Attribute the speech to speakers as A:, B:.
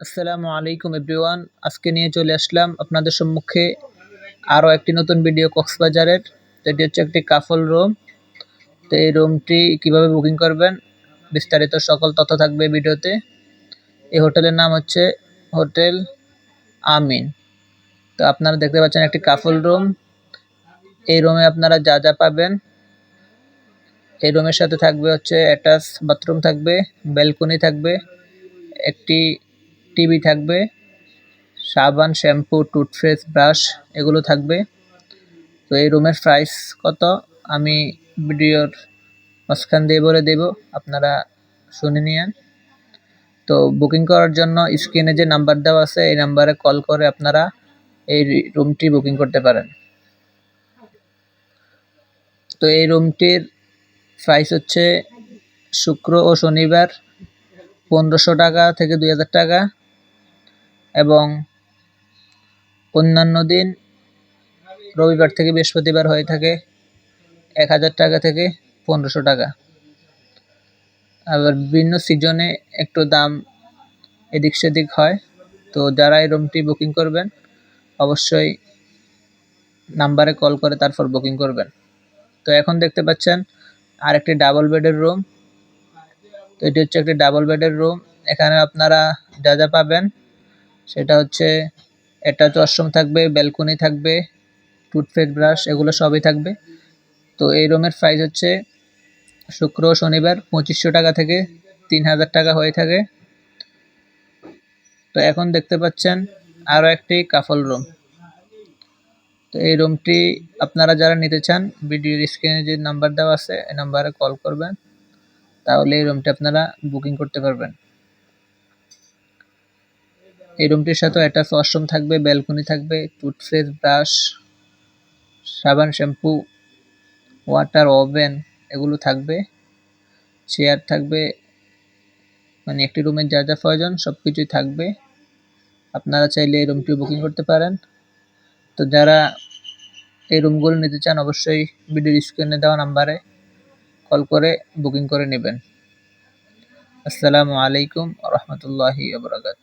A: আসসালামু আলাইকুম এভরিওয়ান। আজকে নিয়ে চলে আসলাম আপনাদের সম্মুখে আরও একটি নতুন ভিডিও কক্সবাজারের। তো এটি হচ্ছে একটি কাফল রুম। তো এই রুমটি কীভাবে বুকিং করবেন বিস্তারিত সকল তথ্য থাকবে ভিডিওতে। এই হোটেলের নাম হচ্ছে হোটেল আমিন। তো আপনারা দেখতে পাচ্ছেন একটি কাফল রুম। এই রুমে আপনারা যা যা পাবেন। এই রুমের সাথে থাকবে হচ্ছে অ্যাটাচ বাথরুম থাকবে, ব্যালকনি থাকবে, একটি টিভি থাকবে, সাবান, শ্যাম্পু, টুথপেস্ট, ব্রাশ, এগুলো থাকবে। তো এই রুমের প্রাইস কত? আমি ভিডিওর মাঝখান দিয়ে বলে দেব, আপনারা শুনে নিন তো বুকিং করার জন্য স্ক্রিনে যে নাম্বার দেওয়া আছে, এই নাম্বারে কল করে আপনারা এই রুমটি বুকিং করতে পারেন। তো এই রুমটির প্রাইস হচ্ছে শুক্র ও শনিবার পনেরোশো টাকা থেকে দুই হাজার টাকা। এবং অন্যান্য দিন রবিবার থেকে বৃহস্পতিবার হয়ে থাকে এক হাজার টাকা থেকে পনেরোশো টাকা। আবার বিভিন্ন সিজনে একটু দাম এদিক সেদিক হয়। তো যারা এই রুমটি বুকিং করবেন, অবশ্যই নাম্বারে কল করে তারপর বুকিং করবেন। তো এখন দেখতে পাচ্ছেন আর একটি ডাবল বেডের রুম তো এটি হচ্ছে একটি ডাবল বেডের রুম এখানে আপনারা যা যা পাবেন সেটা হচ্ছে অ্যাটাচ ওয়াশরুম থাকবে ব্যালকনি থাকবে টুথপেস্ট ব্রাশ এগুলো সবই থাকবে। তো এই রুমের প্রাইস হচ্ছে শুক্র শনিবার পঁচিশশো টাকা থেকে তিন হাজার টাকা হয়ে থাকে। তো এখন দেখতে পাচ্ছেন আরও একটি কাফল রুম তো এই রুমটি আপনারা যারা নিতে চান, ভিডিওর স্ক্রিনে যে নাম্বার দেওয়া আছে, এই নাম্বারে কল করবেন। তাহলে এই রুমটি আপনারা বুকিং করতে পারবেন। এই রুমটির সাথে অ্যাটাচ ওয়াশরুম থাকবে ব্যালকনি থাকবে টুথপেস্ট ব্রাশ সাবান শ্যাম্পু ওয়াটার ওভেন এগুলো থাকবে চেয়ার থাকবে মানে একটি রুমের যা যা প্রয়োজন সব কিছুই থাকবে। আপনারা চাইলে এই রুমটি বুকিং করতে পারেন। তো যারা এই রুমগুলো নিতে চান অবশ্যই ভিডিওর স্ক্রিনে দেওয়া নাম্বারে কল করে বুকিং করে নেবেন। আসসালামু আলাইকুম রহমতুল্লাহি আবরাকাত